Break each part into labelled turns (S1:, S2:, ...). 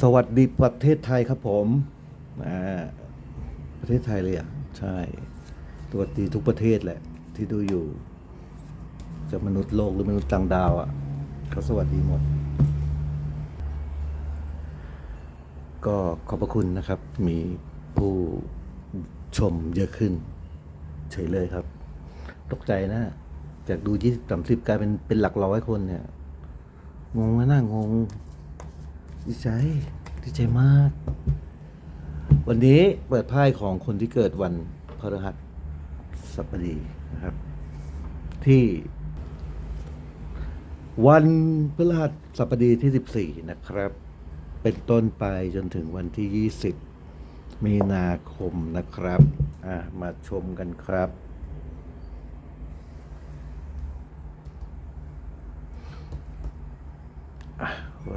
S1: สวัสดีประเทศไทยครับผมประเทศไทยเลยอะ ใช่สวัสดีทุกประเทศแหละ ที่ดูอยู่ จะมนุษย์โลกหรือมนุษย์ต่างดาวอะเขาสวัสดีหมด ก็ขอบพระคุณนะครับ มีผู้ชมเยอะขึ้น เฉยเลยครับ ตกใจนะ จากดูยี่สิบสามสิบกลายเป็นเป็นหลักร้อยคนเนี่ย งงนะน่างง ดีใจ ดีใจมาก วันนี้เปิดไพ่ของคนที่เกิดวันพฤหัสบดีนะครับ ที่ วันพฤหัสบดีที่ 14 นะครับ เป็นต้นไปจนถึงวันที่ 20 มีนาคมนะครับ อะ มาชมกันครับ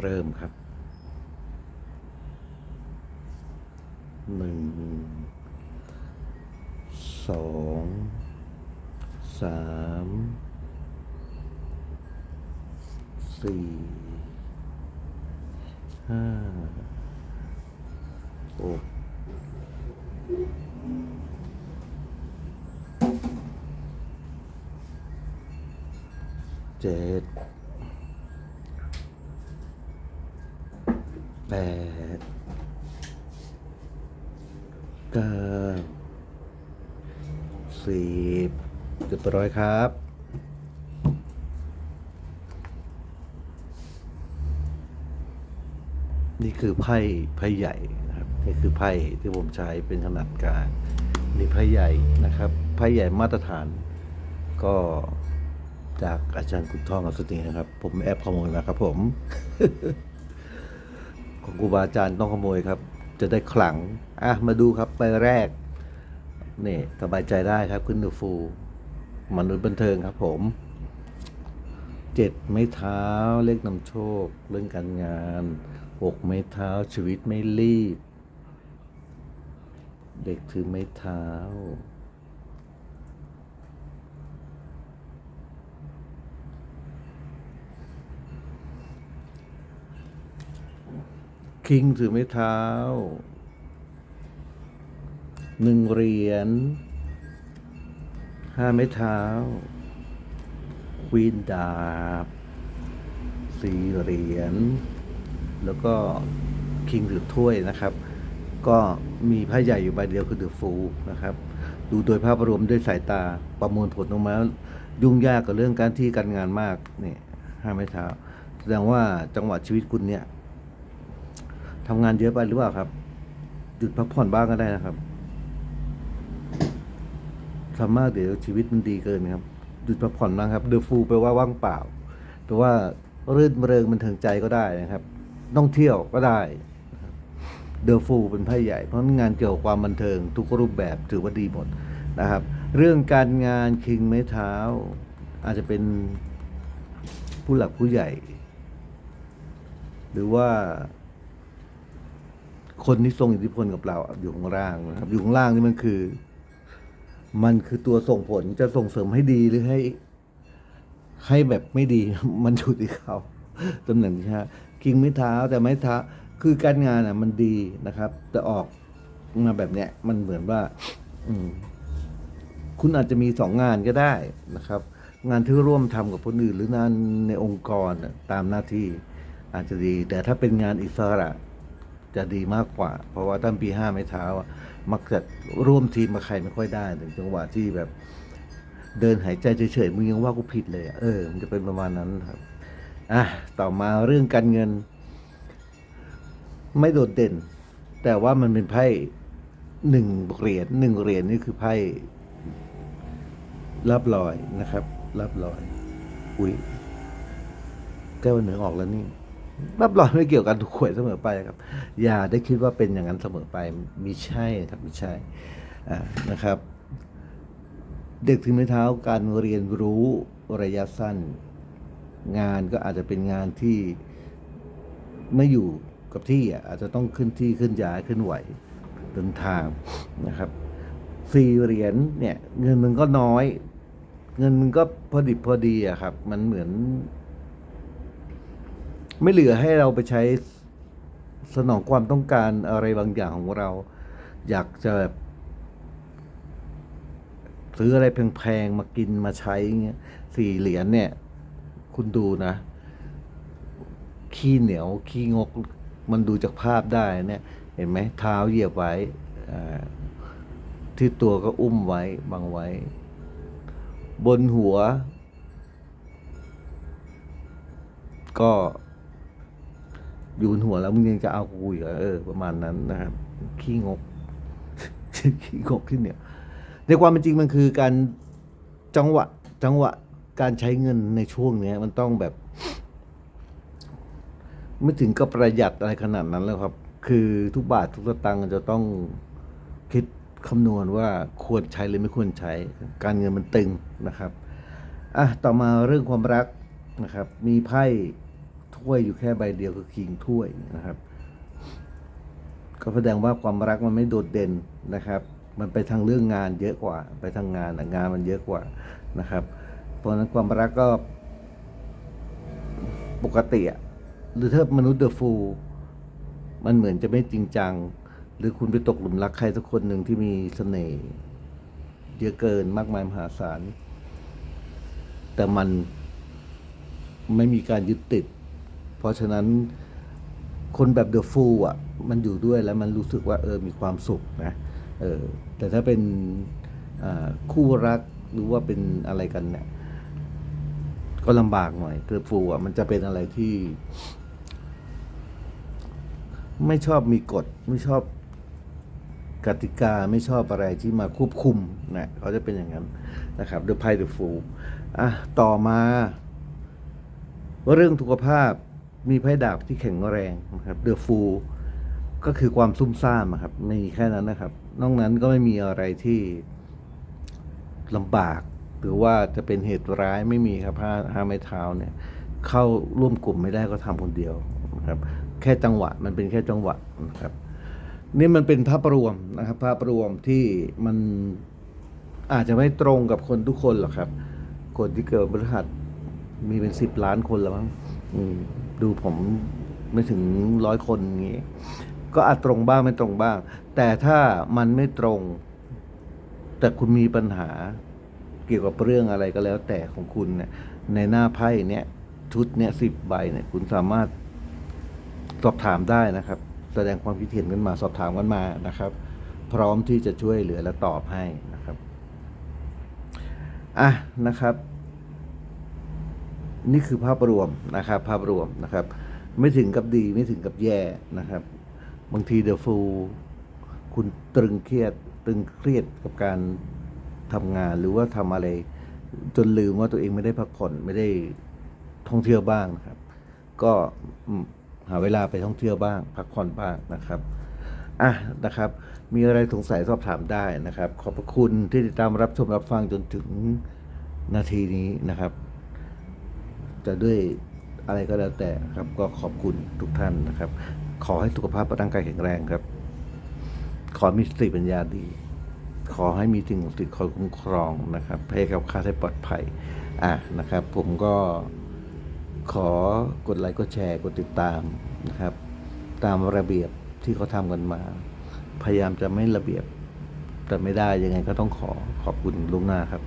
S1: เริ่มครับ หนึ่งสองสามสี่ห้าหกเจ็ดแปด ก้าสิบเรียบร้อยครับ นี่คือไพ่ไพ่ใหญ่นะครับนี่คือไพ่ที่ผมใช้เป็นขนาดกลางนี่ไพ่ใหญ่นะครับไพ่ใหญ่มาตรฐาน ก็จากอาจารย์คุณทองอัศนีนะครับ ผมแอบขโมยมาครับผม ของครูบาอาจารย์ต้องขโมยครับ จะได้ขลัง อะ มาดูครับใบแรก นี่สบายใจได้ครับขึ้นดูฟูมนุษย์บันเทิงครับผมเจ็ดไม้เท้าเลขนำโชค เรื่องการงานหกไม้เท้าชีวิตไม่รีบ เด็กถือไม้เท้า คิงถือไม้เท้าหนึ่งเหรียญห้าไม้เท้าควีนดาบสี่เหรียญแล้วก็คิงถือถ้วยนะครับ ก็มีไพ่ใหญ่อยู่ใบเดียวคือเดอฟูนะครับ ดูโดยภาพรวมด้วยสายตาประมวลผลออกมายุ่งยากกับเรื่องการที่การงานมากนี่ห้าไม้เท้าแสดงว่าจังหวะชีวิตคุณเนี่ย ทำงานเยอะไปหรือเปล่าครับ หยุดพักผ่อนบ้างก็ได้นะครับทำมากเดี๋ยวชีวิตมันดีเกินครับ หยุดพักผ่อนบ้างครับเดอะฟูแปลว่าว่างเปล่าแปลว่ารื่นเริงมันเทิงใจก็ได้นะครับ ต้องเที่ยวก็ได้เดอะฟูเป็นไพ่ใหญ่ เพราะงานเกี่ยวกับความบันเทิง ทุกรูปแบบถือว่าดีหมดนะครับ เรื่องการงานคิงไม้เท้า อาจจะเป็นผู้หลักผู้ใหญ่ หรือว่า คนที่ทรงอิทธิพลกับเราอยู่ข้างล่างนะครับอยู่ข้างล่างนี่มันคือ มันคือตัวส่งผลจะส่งเสริมให้ดีหรือให้ ให้แบบไม่ดี มันอยู่ที่เขาตำแหน่งที่ห้าคิงไม้เท้าแต่ไม้เท้าคือการงานอะ มันดีนะครับ แต่ออกมาแบบเนี้ยมันเหมือนว่า อืม คุณอาจจะมีสองงานก็ได้นะครับ งานที่ร่วมทำกับคนอื่น หรืองานในองค์กรตามหน้าที่อาจจะดี แต่ถ้าเป็นงานอิสระ จะดีมากกว่า เพราะว่าตั้งปีห้าไม้เท้ามักจะร่วมทีมมาใครไม่ค่อยได้ถึงจังหวะที่แบบ เดินหายใจเฉยๆมึงยังว่ากูผิดเลยเออมันจะเป็นประมาณนั้นครับอะต่อมาเรื่องการเงิน ไม่โดดเด่น แต่ว่ามันเป็นไพ่หนึ่งเหรียญหนึ่งเหรียญนี่คือไพ่รับลอยนะครับ รับลอย อุ้ยแก้วเหนือออกแล้วนี่ รับรองไม่เกี่ยวกันทุกขวยเสมอไปครับ อย่าได้คิดว่าเป็นอย่างนั้นเสมอไปมีใช่ครับมีใช่นะครับ เด็กถึงไม้เท้าการเรียนรู้ระยะสั้น งานก็อาจจะเป็นงานที่ไม่อยู่กับที่อะอาจจะต้องขึ้นที่ขึ้นย้ายขึ้นไหวเดินทางนะครับสี่เหรียญเนี่ย เงินมันก็น้อย เงินมันก็พอดิบพอดีอะครับ มันเหมือน ไม่เหลือให้เราไปใช้สนองความต้องการอะไรบางอย่างของเรา อยากจะแบบซื้ออะไรแพงๆมากินมาใช้เงี้ยสี่เหรียญเนี่ย คุณดูนะ ขี้เหนียวขี้งกมันดูจากภาพได้เนี่ย เห็นไหมเท้าเหยียบไว้ที่ตัวก็อุ้มไว้บังไว้ บนหัว ก็ ยู่บนหัวแล้วมึงยังจะเอากูอีกเหรอเออ ประมาณนั้นนะครับ ขี้งก ขี้งกที่เนี่ย ในความเป็นจริงมันคือการจังหวะ จังหวะการใช้เงินในช่วงเนี้ย มันต้องแบบ ไม่ถึงกับประหยัดอะไรขนาดนั้นแล้วครับ คือทุกบาททุกสตางค์จะต้องคิดคำนวณว่าควรใช้หรือไม่ควรใช้ การเงินมันตึงนะครับอะต่อมาเรื่องความรักนะครับ มีไพ่ ถ้วยอยู่แค่ใบเดียวคือคิงถ้วยนะครับ ก็แสดงว่าความรักมันไม่โดดเด่นนะครับ มันไปทางเรื่องงานเยอะกว่า ไปทางงานอะงานมันเยอะกว่านะครับ เพราะฉะนั้นความรักก็ปกติอะหรือถ้ามนุษย์เดอะฟูมันเหมือนจะไม่จริงจัง หรือคุณไปตกหลุมรักใครสักคนหนึ่งที่มีเสน่ห์เยอะเกินมากมายมหาศาล แต่มันไม่มีการยึดติด เพราะฉะนั้นคนแบบเดอะฟูลอะมันอยู่ด้วยแล้วมันรู้สึกว่าเออมีความสุขนะเออแต่ถ้าเป็นคู่รักหรือว่าเป็นอะไรกันเนี่ยก็ลำบากหน่อยเดอะฟูลอะมันจะเป็นอะไรที่ ไม่ชอบมีกฎไม่ชอบกติกาไม่ชอบอะไรที่มาควบคุมนะเขาจะเป็นอย่างนั้นนะครับ The Pie the Fool อะต่อมา ว่าเรื่องสุขภาพ มีไพ่ดาบที่แข็งแรงนะครับ The Fool ก็คือความซุ่มซ่ามอะครับไม่มีแค่นั้นนะครับ นอกนั้นก็ไม่มีอะไรที่ลำบาก หรือว่าจะเป็นเหตุร้ายไม่มีครับห้าห้าไม้เท้าเนี่ย เข้าร่วมกลุ่มไม่ได้ก็ทำคนเดียวนะครับ แค่จังหวะมันเป็นแค่จังหวะนะครับ นี่มันเป็นภาพรวมนะครับ ภาพรวมที่มันอาจจะไม่ตรงกับคนทุกคนหรอกครับ คนที่เกิดบริหัสมีเป็นสิบล้านคนแล้วมั้งอืม ดูผมไม่ถึงร้อยคนอย่างงี้ ก็อาจตรงบ้างไม่ตรงบ้าง แต่ถ้ามันไม่ตรง แต่คุณมีปัญหาเกี่ยวกับเรื่องอะไรก็แล้ว แต่ของคุณเนี่ยในหน้าไพ่เนี่ยชุดเนี่ยสิบใบเนี่ยคุณสามารถสอบถามได้นะครับ แสดงความคิดเห็นกันมาสอบถามกันมานะครับ พร้อมที่จะช่วยเหลือและตอบให้นะครับอะนะครับ นี่คือภาพรวมนะครับ ภาพรวมนะครับ ไม่ถึงกับดีไม่ถึงกับแย่นะครับ บางทีเดอะฟูคุณตรึงเครียดตึงเครียดกับการทำงานหรือว่าทำอะไร จนลืมว่าตัวเองไม่ได้พักผ่อนไม่ได้ท่องเที่ยวบ้างนะครับ ก็หาเวลาไปท่องเที่ยวบ้าง พักผ่อนบ้างนะครับอะนะครับ มีอะไรสงสัยสอบถามได้นะครับ ขอบพระคุณที่ติดตามรับชมรับฟังจนถึงนาทีนี้นะครับ จะด้วยอะไรก็แล้วแต่ครับ ก็ขอบคุณทุกท่านนะครับ ขอให้สุขภาพร่างกายแข็งแรงครับ ขอมีสติปัญญาดี ขอให้มีสิ่งศักดิ์สิทธิ์คอยคุ้มครองนะครับให้กับข้าให้ปลอดภัย อะนะครับ ผมก็ขอกดไลค์กดแชร์กดติดตามนะครับ ตามระเบียบที่เขาทำกันมา พยายามจะไม่ระเบียบแต่ไม่ได้ยังไงก็ต้องขอขอบคุณลุงหน้าครับ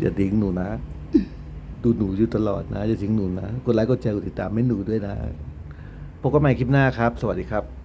S1: อย่าทิ้งหนูนะ ดูหนูอยู่ตลอดนะจะทิ้งหนูนะกดไลค์กดแชร์กดติดตามไม่หนูด้วยนะพบกันใหม่คลิปหน้าครับ สวัสดีครับ